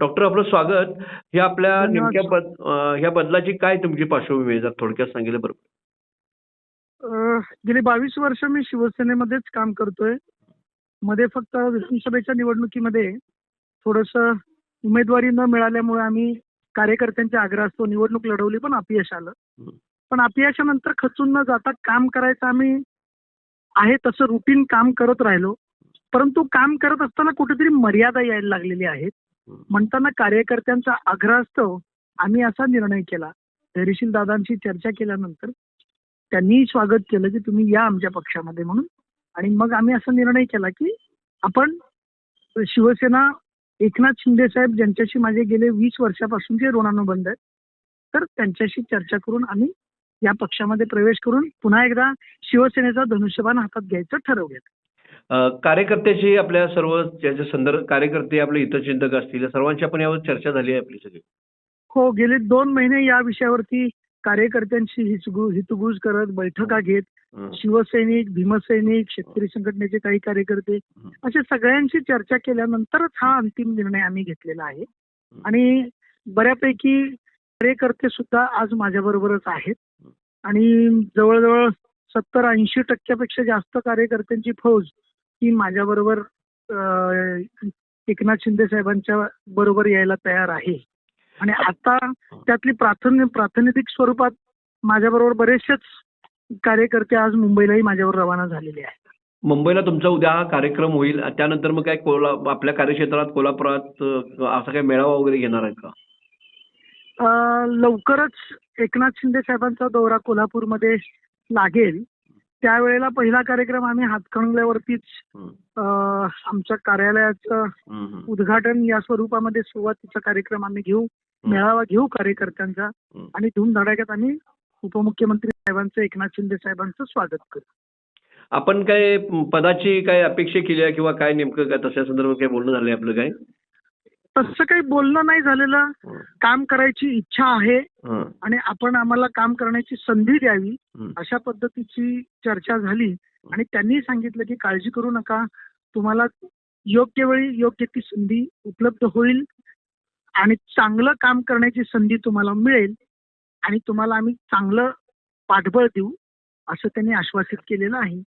Doctor आपलं स्वागत हे आपल्या. नेमक्या बद ह्या बदलाची काय तुमची पार्श्वभूमी आहे जर थोडक्यात सांगितलं बरं अ, गेली बावीस वर्ष मी शिवसेनेमध्येच काम करतोयमध्ये फक्त विधानसभेच्या निवडणुकीमध्ये थोडस उमेदवारी न मिळाल्यामुळे आम्ही कार्यकर्त्यांच्या आग्रहास्तव निवडणूक लढवली पण अपयश आलं हं. पण अपयशानंतर खचून न जाता काम करायचं आम्ही आहे तसं रुटीन काम करत राहिलो परंतु काम करत असताना कुठेतरी मर्यादा यायला लागलेली आहेत. म्हणताना कार्यकर्त्यांचा आग्रहास्तव आम्ही असा निर्णय केला. धैर्यशील दादांशी चर्चा केल्यानंतर त्यांनी स्वागत केलं की तुम्ही या आमच्या पक्षामध्ये म्हणून. आणि मग आम्ही असा निर्णय केला की आपण शिवसेना एकनाथ शिंदे साहेब ज्यांच्याशी माझे गेले वीस वर्षापासूनचे ऋणानुबंध आहेत तर त्यांच्याशी चर्चा करून आम्ही या पक्षामध्ये प्रवेश करून पुन्हा एकदा शिवसेनेचा धनुष्यबाण हातात घ्यायचं ठरवलं अं, कार्यकर्त्याची आपल्या सर्व ज्याचे संदर्भ कार्यकर्ते आपले हितचिंतक असतील या सर्वांची आपण यावर चर्चा झाली आहे आपली सगळी. हो गेले दोन महिने या विषयावरती कार्यकर्त्यांशी हितगुज करत बैठका घेत. शिवसैनिक भीमसैनिक शेतकरी संघटनेचे काही कार्यकर्ते अशा सगळ्यांशी चर्चा केल्यानंतरच हा अंतिम निर्णय आम्ही घेतलेला आहे. आणि बऱ्यापैकी कार्यकर्ते सुद्धा आज माझ्या बरोबरच आहेत आणि जवळजवळ सत्तर ऐंशी टक्क्यापेक्षा जास्त कार्यकर्त्यांची फौज ही माझ्या बरोबर एकनाथ शिंदे साहेबांच्या बरोबर यायला तयार आहे. आणि आता त्यातली प्राथमिक प्रातिनिधिक स्वरूपात माझ्या बरोबर बरेचसेच कार्यकर्ते आज मुंबईलाही माझ्यावर रवाना झालेले आहेत. मुंबईला तुमचा उद्या हा कार्यक्रम होईल. त्यानंतर मग काय कोला आपल्या कार्यक्षेत्रात कोल्हापुरात असा काही मेळावा वगैरे घेणार आहेत का? लवकरच एकनाथ शिंदे साहेबांचा दौरा कोल्हापूरमध्ये लागेल. त्यावेळेला पहिला कार्यक्रम आम्ही हातकणंगल्यावरतीच आमच्या कार्यालयाचं. उद्घाटन या स्वरूपामध्ये सुरुवातीचा कार्यक्रम आम्ही घेऊ मेळावा घेऊ कार्यकर्त्यांचा. आणि धूमधडाक्यात आम्ही उपमुख्यमंत्री साहेबांचं एकनाथ शिंदे साहेबांचं स्वागत करू आपण काय पदाची काय अपेक्षा केली आहे किंवा काय नेमकं काय तशा संदर्भात काय बोलणं झालंय आपलं काय तसं काही बोलणं नाही झालेलं. काम करायची इच्छा आहे. आणि आपण आम्हाला काम करण्याची संधी द्यावी. अशा पद्धतीची चर्चा झाली आणि त्यांनी सांगितलं की काळजी करू नका तुम्हाला योग्य वेळी योग्य ती संधी उपलब्ध होईल आणि चांगलं काम करण्याची संधी तुम्हाला मिळेल आणि तुम्हाला आम्ही चांगलं पाठबळ देऊ असं त्यांनी आश्वासित केलेलं आहे